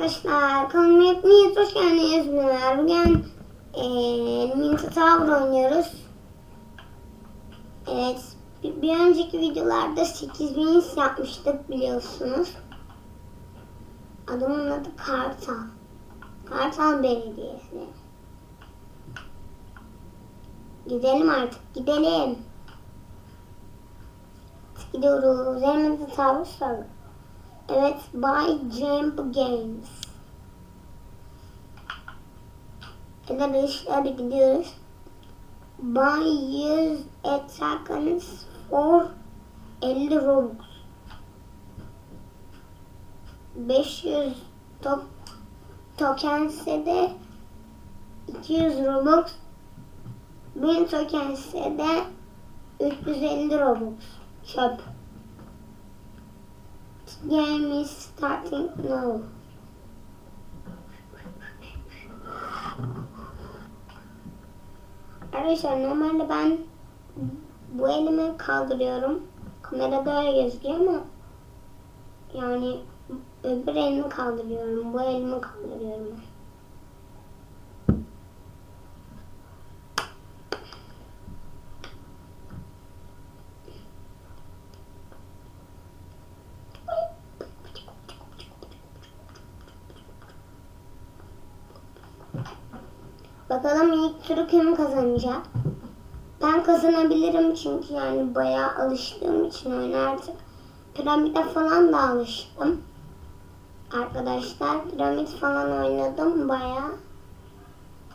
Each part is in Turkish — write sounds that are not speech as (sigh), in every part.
arkadaşlar kanalıma hepiniz hoş geldiniz. Bugün eee Minty Tower oynuyoruz. Evet bir, bir önceki videolarda 8 wins yapmıştık biliyorsunuz. Adamın adı Kartal. Kartal Belediyesi. Gidelim artık gidelim. Gidiyoruz. Elimizde Tower var. Evet, by Jump Games. Evet, işte gidiyoruz. Buy 100 seconds for 50 Robux. 500 to tokense de 200 Robux. 1000 tokense de 350 Robux. Çöp. Game is starting now. Arkadaşlar normalde ben bu elimi kaldırıyorum. Kamerada öyle gözüküyor ama yani öbür elimi kaldırıyorum. Bu elimi kaldırıyorum. Bakalım ilk turu kim kazanacak? Ben kazanabilirim çünkü yani bayağı alıştığım için oyuna artık. Piramide falan da alıştım. Arkadaşlar piramit falan oynadım bayağı.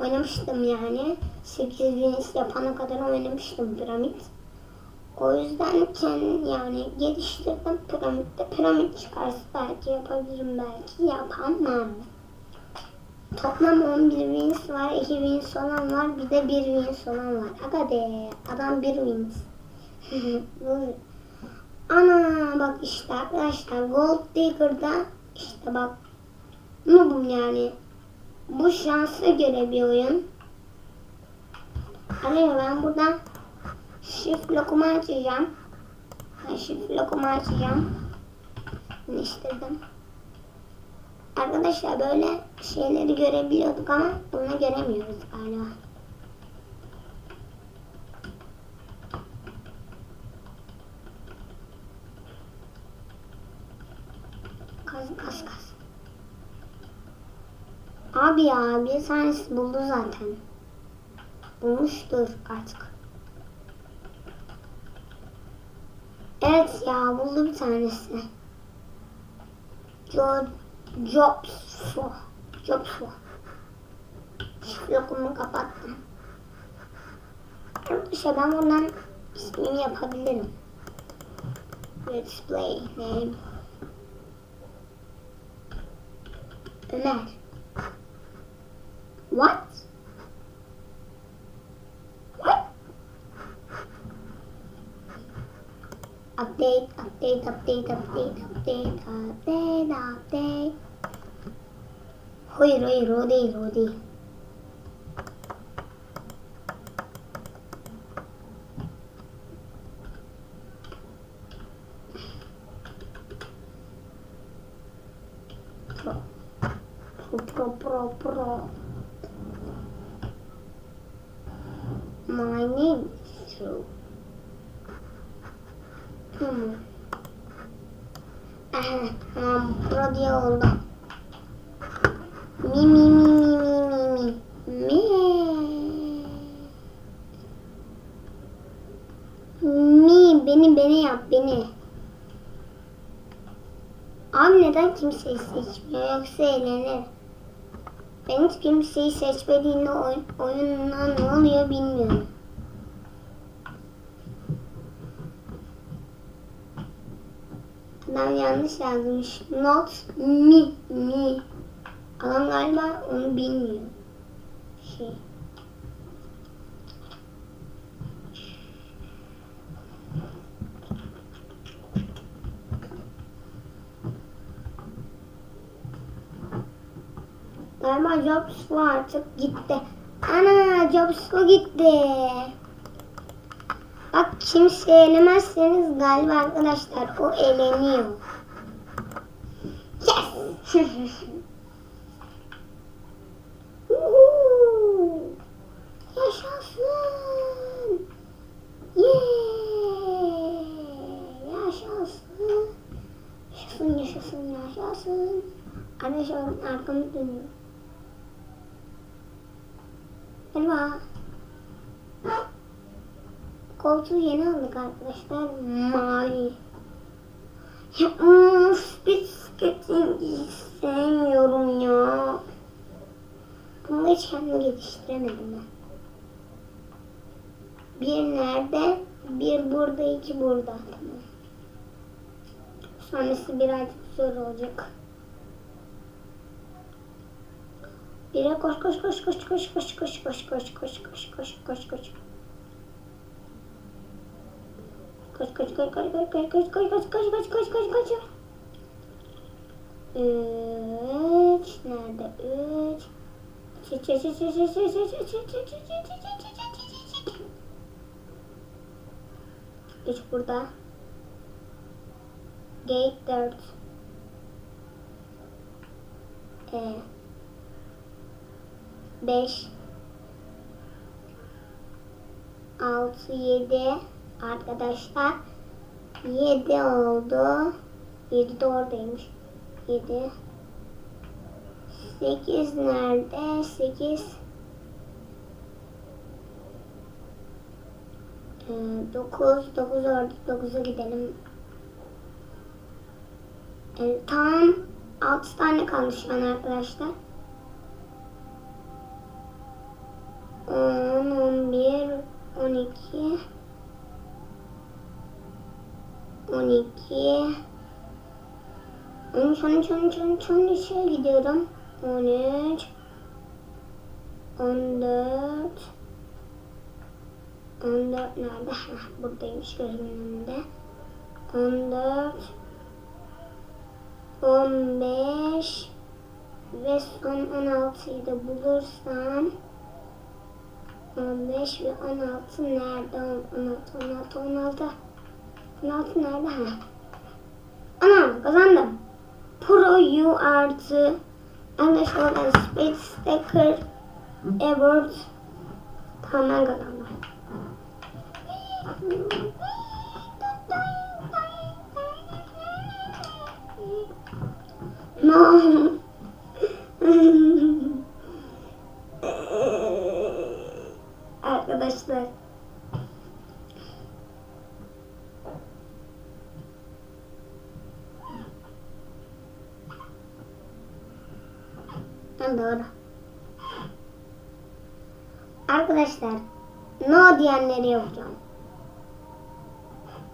Oynamıştım yani. 8 wins yapana kadar oynamıştım piramit. O yüzden kendi yani geliştirdim piramitte. Piramit çıkarsa belki yapabilirim belki yapamam. Toplam 11 wins var, 2 wins olan var, bir de 1 wins olan var. Aga be, adam 1 wins. (laughs) Ana bak işte arkadaşlar Gold Digger'da işte bak noobum yani. Bu şansa göre bir oyun. Araya ben buradan shift lokumu açacağım. Ben shift lokumu açacağım. Değiştirdim. Arkadaşlar böyle şeyleri görebiliyorduk ama bunu göremiyoruz galiba. Kaz kaz kaz. Abi ya bir tanesi buldu zaten. Bulmuştur artık. Evet ya buldu bir tanesi. Jo Jobs for. Jobs for. Lokumu kapattım. Arkadaşlar ben buradan ismini yapabilirim. Display name. Ömer. What? Update, update, update, update, update, update, update. Hayır hayır o değil o değil. Pro. Pro pro pro pro. My name is Joe. Hmm. Eh, tamam pro diye oldu. Mi mi mi mi mi mi mi. Mi. Mi beni beni yap beni. Abi neden kimseyi seçmiyor yoksa eğlenir. Ben hiç kimseyi seçmediğinde oy, oyununa ne oluyor bilmiyorum. Adam yanlış yazmış. Not me me. Adam galiba onu bilmiyor. Şey. Galiba Jobs artık gitti. Ana Jobs gitti. Bak kimse elemezseniz galiba arkadaşlar o eleniyor. Yes! (laughs) Yaşasın! Yeah! Yaşasın! Yaşasın, yaşasın, yaşasın. Arkadaşlar arkamı dönüyor. Merhaba. Koltuğu yeni aldık arkadaşlar. Mavi. Ya of bisikletini sevmiyorum ya. Bunu hiç kendimi geliştiremedim ben. Bir nerede? Bir burada, iki burada. Sonrası birazcık zor olacak. Bire koş koş koş koş koş koş koş koş koş koş koş koş koş koş. Koş koş koş koş koş koş koş koş koş koş koş koş koş koş. Üç nerede? Üç. Çık çık çık çık çık çık çık çık çık çık çık çık çık çık çık çık. Üç burada. Gate 4. Ee, 5 6 7 arkadaşlar 7 oldu. 7 de oradaymış. 7 8 nerede? 8 9 9 orada 9'a gidelim. Ee, tam 6 tane kalmış şu an arkadaşlar. 10, 11, 12, 12, 13, 13, 13, 13, 13'e gidiyorum. 13, 14, 14 nerede? Heh, buradaymış gözümün önünde. 14, 15 ve son 16'yı da bulursam 15 ve 16 nerede? 16, 16, 16. Altın nerede? Ha. Anam kazandım. Pro U artı Underscore and Speed Stacker Award. Tamam ben kazandım. Mom.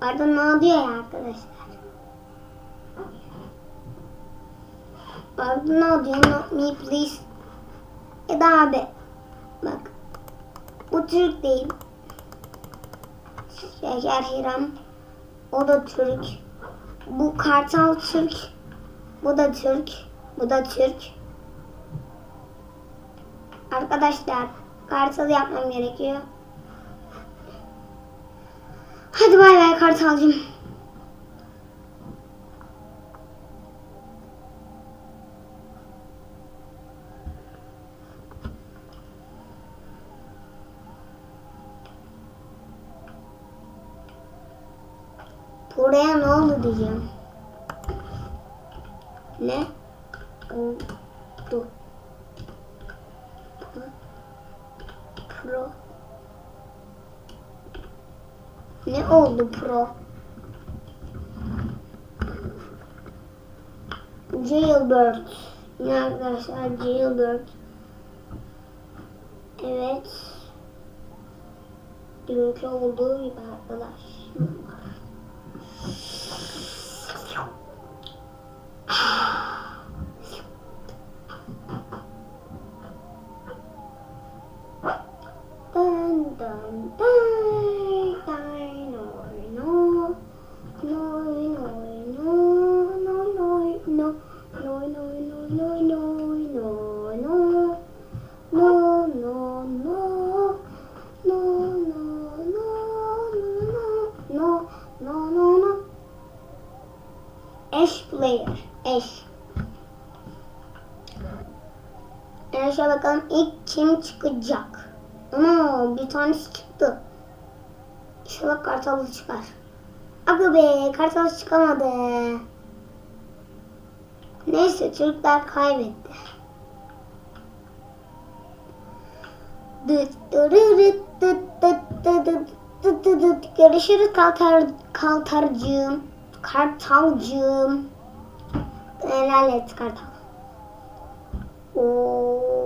Arada no diyor ya arkadaşlar. Arada no diyor not me please. Eda abi bak bu Türk değil. Şeker Hiram o da Türk. Bu Kartal Türk. Bu da Türk. Bu da Türk. Arkadaşlar kartal yapmam gerekiyor. Hadi bay bay kartalcığım. Buraya ne oldu diyeceğim. Ne? Oldu. Pro. Ne oldu pro? Jailbird. Ne arkadaşlar Jailbird. Evet. Dünkü olduğu gibi arkadaş. Dun dun dun Bir tanesi çıktı İnşallah kartalı çıkar Aga be kartalı çıkamadı Neyse Türkler kaybetti. Görüşürüz kaltar, kaltarcığım. Kartalcığım. Helal et kartal. Oo.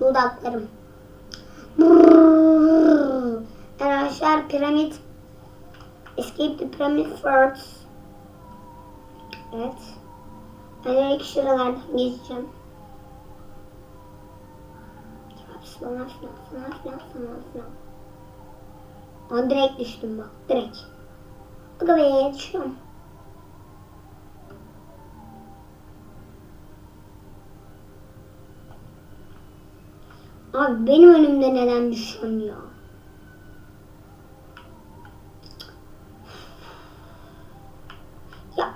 dudaklarım. Arkadaşlar piramit Escape the pyramid first. Evet. Ben ilk şuralardan geçeceğim. Falan filan falan filan falan filan. Aa, direkt düştüm bak direkt. Aga be düşüyorum. Abi benim önümde neden düşüyorsun ya? Ya.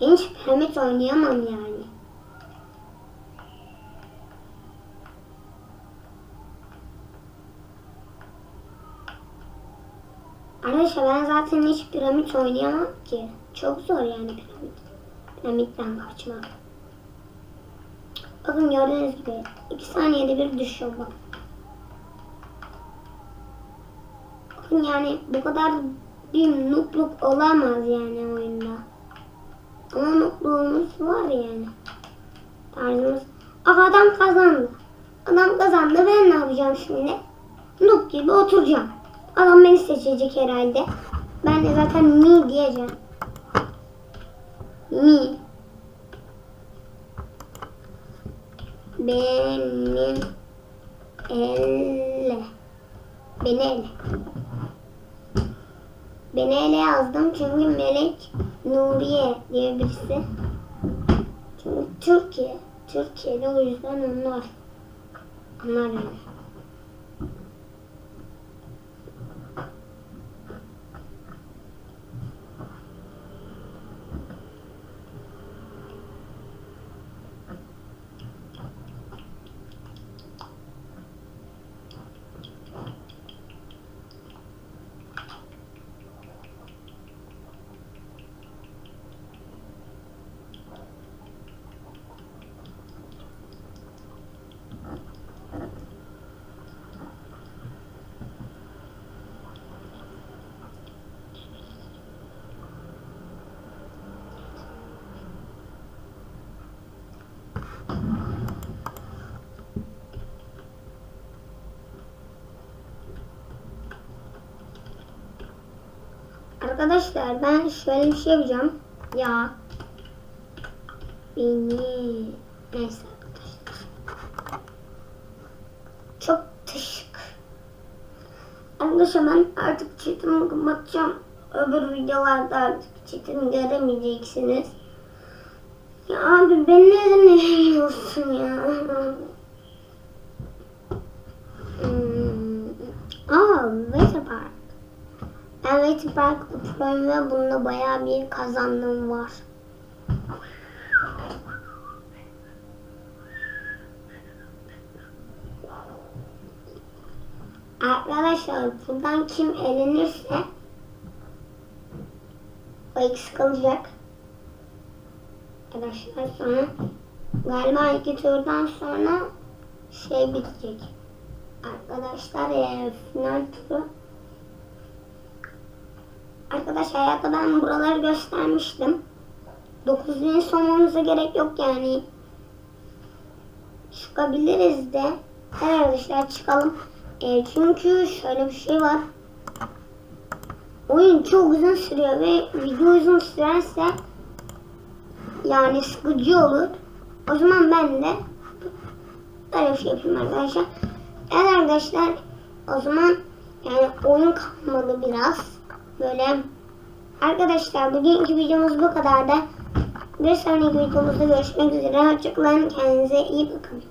Ben hiç piramit oynayamam yani. Arkadaşlar ben zaten hiç piramit oynayamam ki. Çok zor yani piramit. Piramitten kaçmak. Bakın gördüğünüz gibi 2 saniyede bir düşüyor bak. Bakın yani bu kadar bir nutluk olamaz yani oyunda. Ama nutluğumuz var yani. Tarzımız. Aa adam kazandı. Adam kazandı ben ne yapacağım şimdi? Noob gibi oturacağım. Adam beni seçecek herhalde. Ben de zaten mi diyeceğim. Mi. Benim elle. Beni ele. Beni ele yazdım çünkü Melek Nuriye diye birisi. Çünkü Türkiye. Türkiye'de o yüzden onlar. Onlar yani. Arkadaşlar ben şöyle bir şey yapacağım. Ya. Beni. Neyse arkadaşlar. Çok teşekkür. Arkadaşlar ben artık chatimi kapatacağım. Öbür videolarda artık chatimi göremeyeceksiniz. Ya abi beni neden dinlemiyorsun ya? Hmm. Aa, Park. Ben ve bunda bayağı bir kazandığım var. Arkadaşlar buradan kim elenirse o eksik kalacak. Arkadaşlar sonra galiba iki turdan sonra şey bitecek. Arkadaşlar e, final turu Arkadaşlar hayatta ben buraları göstermiştim. 9 sonmamıza gerek yok yani. Çıkabiliriz de. Evet arkadaşlar çıkalım. E, çünkü şöyle bir şey var. Oyun çok uzun sürüyor ve video uzun sürerse yani sıkıcı olur. O zaman ben de böyle bir şey yapayım arkadaşlar. Evet arkadaşlar o zaman Yani oyun kalmadı biraz. Böyle. Arkadaşlar bugünkü videomuz bu kadardı. Bir sonraki videomuzda görüşmek üzere. Hoşçakalın. Kendinize iyi bakın.